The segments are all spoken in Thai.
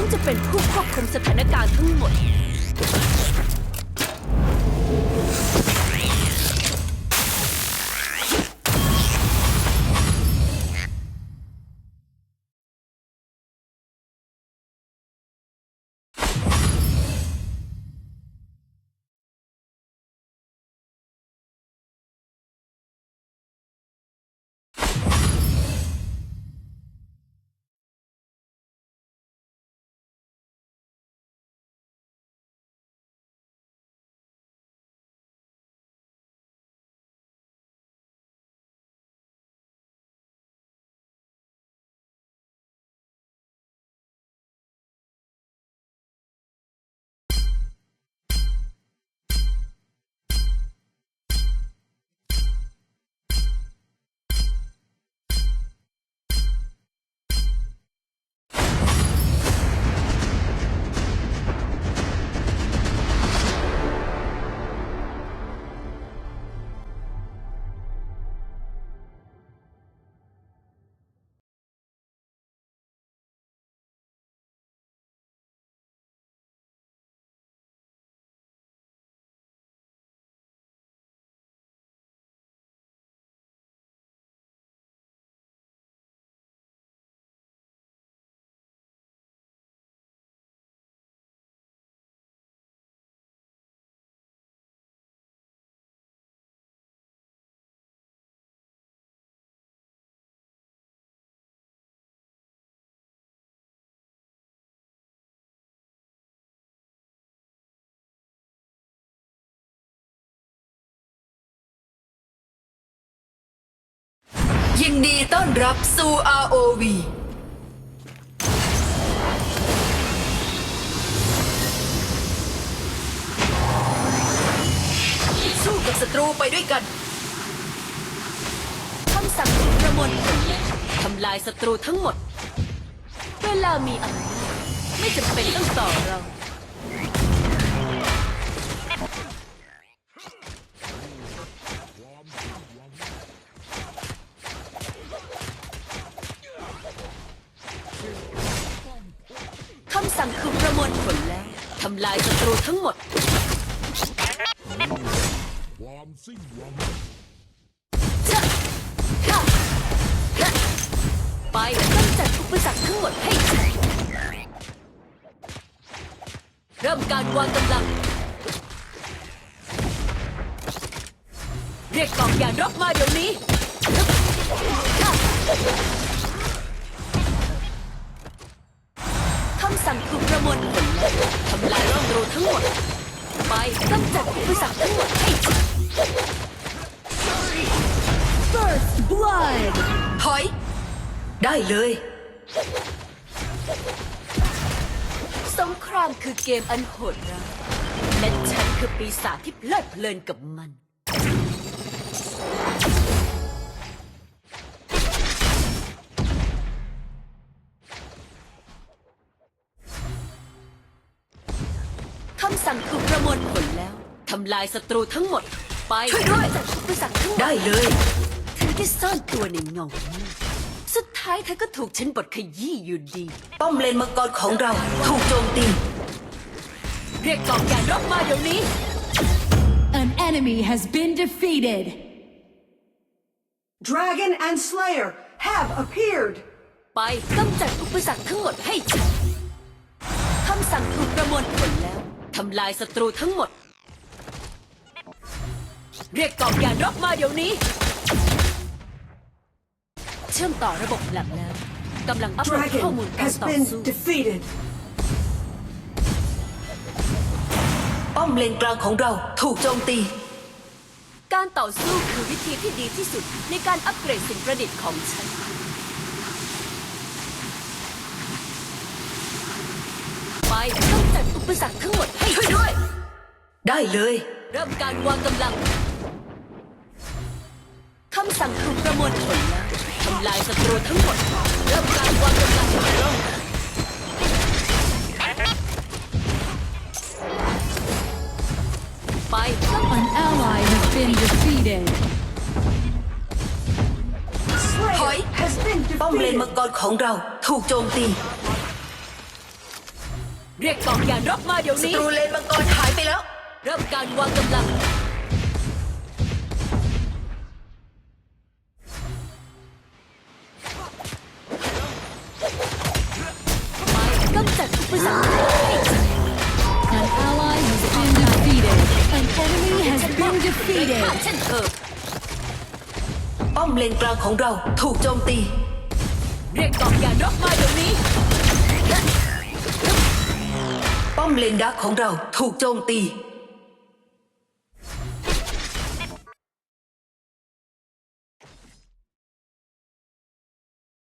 ฉันจะเป็นผู้ควบคุมสถานการณ์ทั้งหมด ยินดีต้อนรับสู่ ROV สู้กับศัตรูไปด้วยกันคำสั่งถูกประมวลทำลายศัตรูทั้งหมด เวลามีอะไรไม่จำเป็นต้องต่อเรา รียกกองยานรบมาเดี๋ยวนี้คำสั่งถูกประมวลผลแล้วทำลายร่องรูทั้งหมด ไปกำจัดอุปสรรคทั้งหมดให้ฉัน First Blood ถอย ได้เลย สงครามคือเกมอันโหดร้ายและฉันคือปีศาจที่เพลิดเพลินกับมัน คำสั่งถูกประมวลผลแล้ว ทำลายศัตรูทั้งหมด ไปช่วยด้วยกำจัดอุปสรรคทั้งหมดได้เลยเธอได้ซ่อนตัวในเงามืดสุดท้ายเธอก็ถูกฉันบดขยี้อยู่ดี ป้อมเลนมังกรของเราถูกโจมตี เรียกกองยานรบมาเดี๋ยวนี้ An enemy has been defeated. Dragon and Slayer have appeared. ไปกำจัดอุปสรรคทั้งหมดให้ฉันคำสั่งถูกประมวลผลแล้วทำลายศัตรูทั้งหมด เรียกกองยานรบมาเดี๋ยวนี้ เชื่อมต่อระบบหลักแล้วกำลังอัปโหลดข้อมูล Dragon การ has ต่อ been สู้ defeated. ป้อมเลนกลางของเราถูกโจมตี การต่อสู้คือวิธีที่ดีที่สุดในการอัปเกรดสิ่งประดิษฐ์ของฉัน ไปกำจัดอุปสรรคทั้งหมดให้ช่วยด้วย ได้เลย เริ่มการวางกำลัง คำสั่งถูกประมวลผลแล้วทำลายศัตรูทั้งหมด เริ่มการวางกำลัง been defeated. ถอย Has been ป้อมเลนมัง defeated. กรของเราถูกโจมตี เรียกกองยานรบมาเดี๋ยวศันี้ตรูเลนมังกรหายไปแล้ว เริ่มการวางกำลัง นกลางของเราถูกโจมตี เรียกกองยานรบมาเดี๋ยวนี้ ป้อมเลนดักของเราถูกโจมตี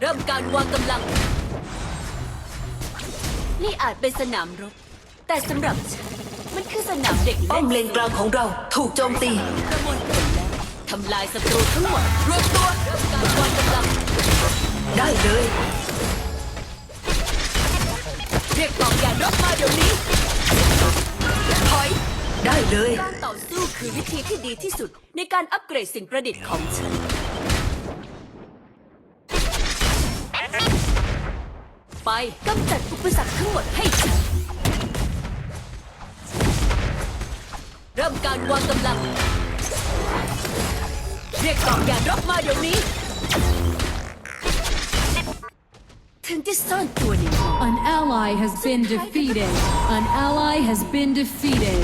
เริ่มการวางกำลัง นี่อาจเป็นสนามรบ แต่สำหรับฉัน มันคือสนามเด็กป้อเล่มนเลนกลางของเราถูกโจมตีประมวลผลแล้ว ทำลายศัตรูทั้งหมด รวมตัวเริ่มการวางกำลัง ได้เลย เรียกกองยานรบมาเดี๋ยวนี้ ถอย ได้เลย การต่อสู้คือวิธีที่ดีที่สุด ในการอัปเกรดสิ่งประดิษฐ์ของฉัน ไปกำจัดอุปสรรคทั้งหมดให้ฉัน เริ่มการวางกำลัง เรียกกองยานรบมาเดี๋ยวนี้ ถึงจะซ่อนตัวในห้อง An ally has been defeated. An ally has been defeated.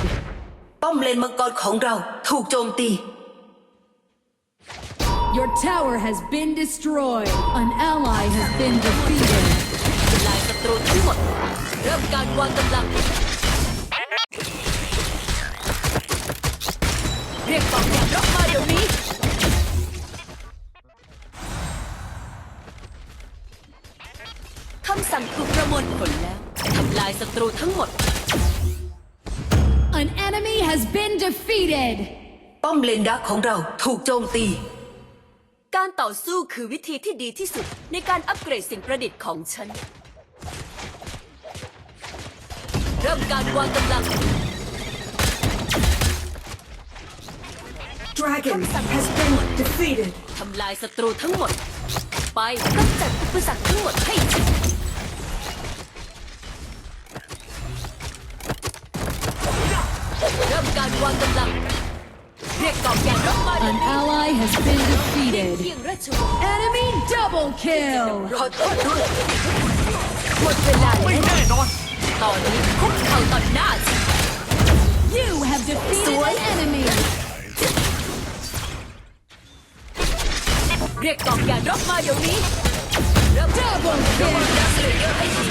ป้อมเลนมังกรของเราถูกโจมตี Your tower has been destroyed. An ally has been defeated. ทำลายศัตรูทั้งหมด เริ่มการวางกำลัง เรียกกองยานรบมา สั่งถูกประมวลผลแล้วทำลายศัตรูทั้งหมด An enemy has been defeated. ป้อมเลนดักของเราถูกโจมตี การต่อสู้คือวิธีที่ดีที่สุดในการอัปเกรดสิ่งประดิษฐ์ของฉัน เริ่มการวางกำลัง Dragon has been defeated. ทำลายศัตรูทั้งหมด ไปกำจัดอุปสรรคทั้งหมดให้ An นี้ ally has been defeated. เพียงราชวงศ์ Enemy double kill. ขอโทษด้วย หมดเวลาแล้วตอนนี้คุกเข่าต่อหน้าฉัน You have defeated an enemy. เรียกกองยานรบมาเดี๋ยวนี้ เริ่ม Double kill. ดักสเลเยอร์ให้ที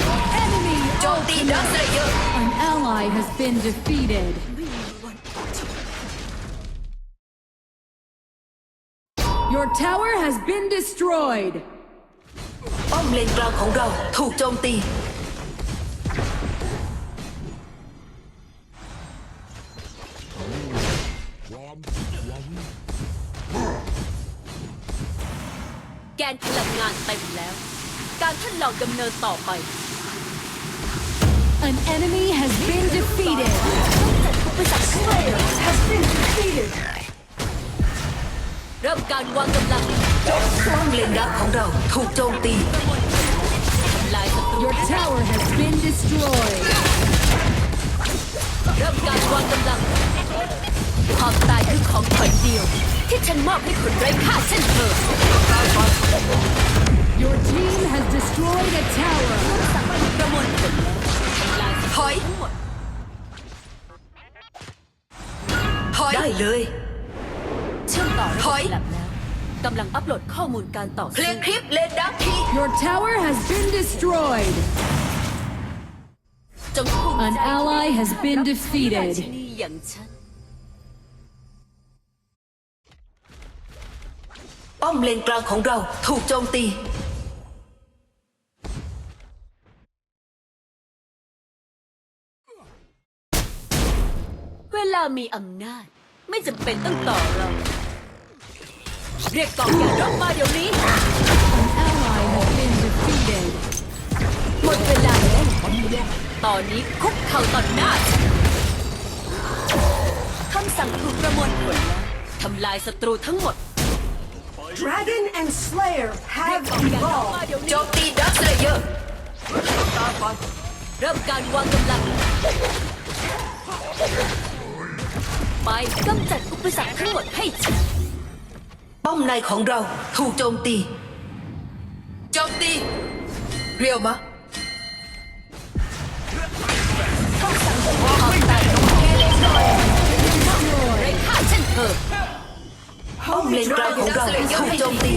Enemy โจมตีดักสเลเยอร์ An ally has been defeated. Your tower has been destroyed. ป้อมเลนกลางของเราถูกโจมตีความสิ้นหวังแกนพลังงานเต็มแล้ว การทดลองดำเนินต่อไป An enemy has been defeated. อุปสรรคทั้งหมด Has been defeated. เริ่มการวางกำลังป้อมเลนดักของเราถูกโจมตีทำลายศัตรู Your tower has been destroyed. เริ่มการวางกำลังความตายคือของขวัญเดียว ที่ฉันมอบให้คนไร้ค่าเช่นเธอ Your team has destroyed a tower. สั่งประมวลผลแล้วทำลายศัตถรูอยทั้งหมดถอยได้เลย กำลังอัปโหลดข้อมูลการต่อเคลีสู้ยร์คลิปเลนดักที Your tower has been destroyed. จงภูมิใจ An ally has been รา defeated. ชินีอย่างฉัน ป้อมเลนกลางของเราถูกโจมตี เวลามีอำนาจ ไม่จำเป็นต้องต่อรอง เรียกกองยานรบมาเดี๋ยวนี้ An ally has been defeated. หมดเวลาแล้วตอนนี้คุกเข่าต่อหน้าฉันคำสั่งถูกประมวลผลแล้วทำลายศัตรูทั้งหมด Dragon and Slayer เรียก have กองยานรบมา evolved. เดี๋ยวโจนี้มตีดักสเลเยอร์เริ่มการวางกำลัง ไปกำจัดอุปสรรคทั้งหมดให้ฉัน ป้อมในของเราถูกโจมตี โจมตี เรียวมะต้องสั่งสอนความตายของแกเล็กน้อยไร้ค่าเช่นเธอป้อมเลนกลางของเราถูกโจมตี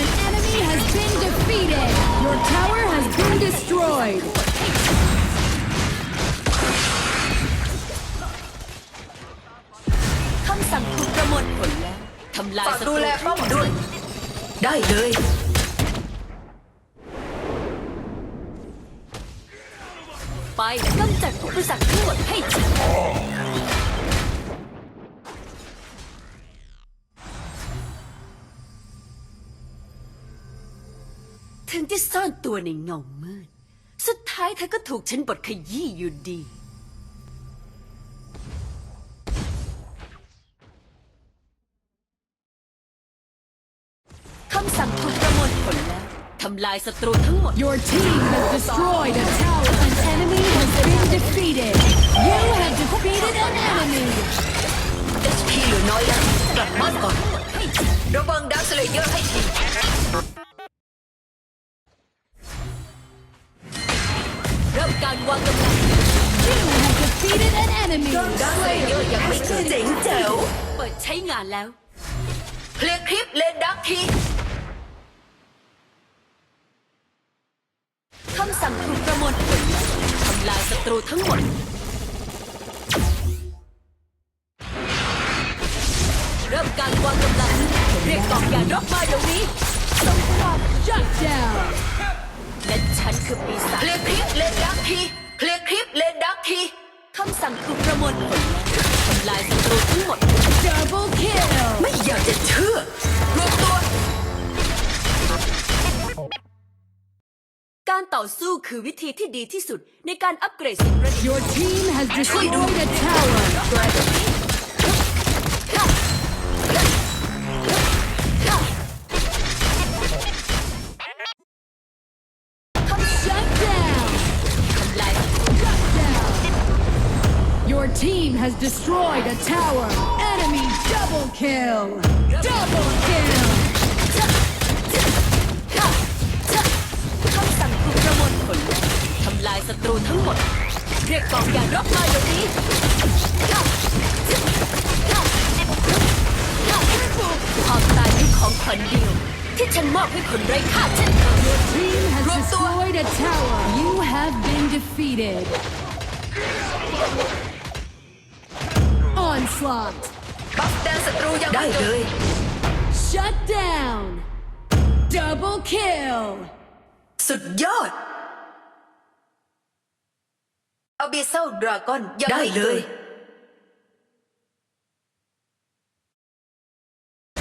An enemy has been defeated. Your tower has been destroyed. คำสั่งถูกประมวลผลแล้วทำลายฝากศัตดูรูแลทั้ป้องมหมดด้วย ได้เลย ไปกำจัดอุปสรรคทั้งหมดให้ฉันถึงจะซ่อนตัวในเงามืด สุดท้ายเธอก็ถูกฉันบดขยี้อยู่ดีำลายศัตรูทั้งหมด Your team has destroyed a tower. An enemy has been defeated. You have defeated an enemy. HP เหลือน้อยแล้วกลับบ้านก่อนระวังดาวสเลเยอร์ให้ทีเริ่มการวางกำลัง You have defeated an enemy. ดาวสเลเยอร์ยังไม่ขึ้นเจ๋งแจ๋วเปิดใช้งานแล้ว เคลียร์คลิปเลนดักที คำสั่งถูกประมวลผลทำลายศัตรูทั้งหมด เริ่มการวางกำลัง เรียกกองยานรบมาเดี๋ยวนี้สงคราม Shut down. และฉันคือปีศาเคจลียร์คลิปเลนดักทีเคลียร์คลิปเลนดักทีคำสั่งถูกประมวลผล ต่อสู้คือวิธีที่ดีที่สุดในการอัปเกรดสิ่งประดิษฐ์ Your team has destroyed a tower. คำ Shut down. ทำลาย Shut down. Your team has destroyed a tower. Enemy double kill. Double kill. ายศัตรูทั้งหมด เรียกกองยานรบมาเดี๋ยวนี้ความตายคือของขวัญเดียว ที่ฉันมอบให้คนไร้ค่าเช่นเธอ Team has destroyed a tower. You have been defeated. Onslaught. บัฟแดนศัตรูยังได้ไม่จเลบย Shut down. Double kill. สุดยอดเอา บีเซลดราก้อนยังได้ไม่เลเลย ย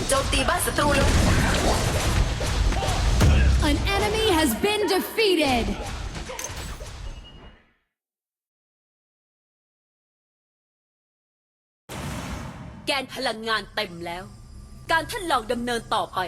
โจมตีบ้านศัตรูแล้ว An enemy has been defeated. แกนพลังงานเต็มแล้ว การทดลองดำเนินต่อไป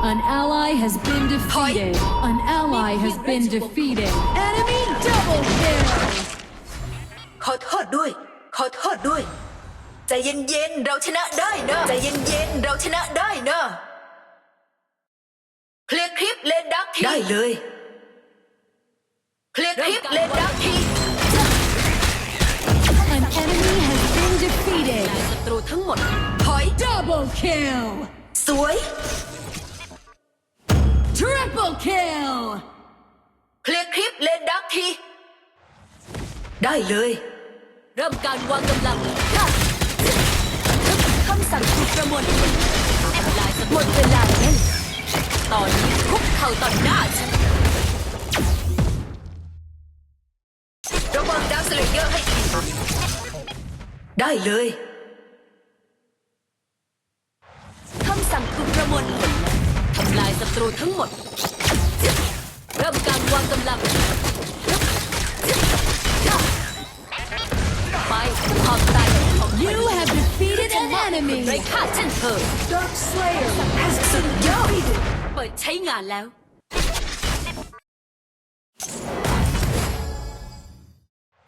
An ally has been defeated. An ally has been defeated. Enemy double kill. ขอโทษด้วย ขอโทษด้วย ใจเย็นๆ เราชนะได้นะ ใจเย็นๆ เราชนะได้นะเคลียร์คลิปเลนดักทีได้เลยเคลียร์คลิปเลนดักที An enemy has been ทำ defeated. ลายศัตรูทั้งหมด ถอย Double kill. สวย Triple kill. เคลียร์คลิปเลนดักทีได้เลย เริ่มการวางกำลังคำสั่งถูกประมวลผลทำลายศัตรูหมดเวลาเล่นตอนนี้คุกเข่าต่อหน้าฉันระวังดาวสเลเยอร์ให้ทีได้เลย คำสั่งถูกประมวล ตรูทั้งหมด เริ่มการวางกำลัง ไปความตายของ You have defeated an ไร enemy. ค่าเช่นเธอ Dark Slayer has สุดยอดเปิดใช้งานแล้ว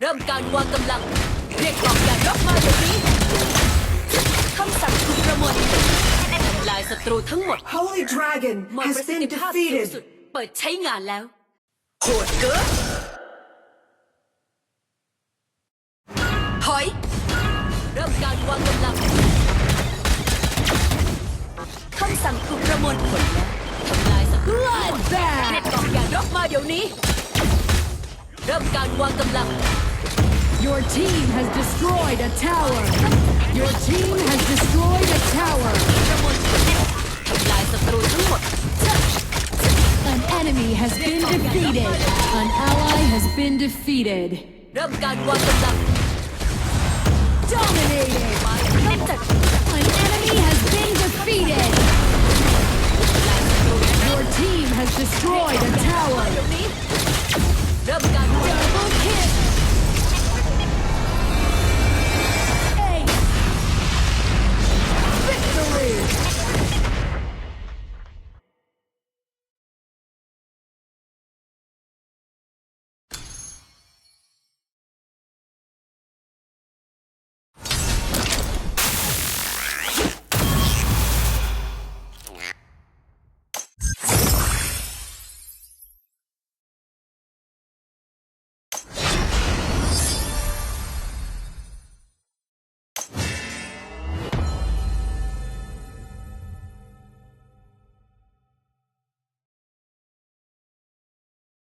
เริ่มการวางกำลัง เรียกกองยานรบมาเดี๋ยวนี้คำสั่ง ตรูทั้งหมด Holy Dragon หมด has ประสิท been ธิภาพสูงสุด defeated. เปิดใช้งานแล้วโหดเกินถอย เริ่มการวางกำลังคำสั่งถูกประมวลผลแล้วทำลายศัตรูเรียก bloodbath. กองยานรบมาเดี๋ยวนี้ เริ่มการวางกำลัง Your team has destroyed a tower. Your team has destroyed a tower. ประมวล has been defeated. An ally has been defeated. Dominated. An enemy has been defeated. Your team has destroyed a tower. Double kill. Victory.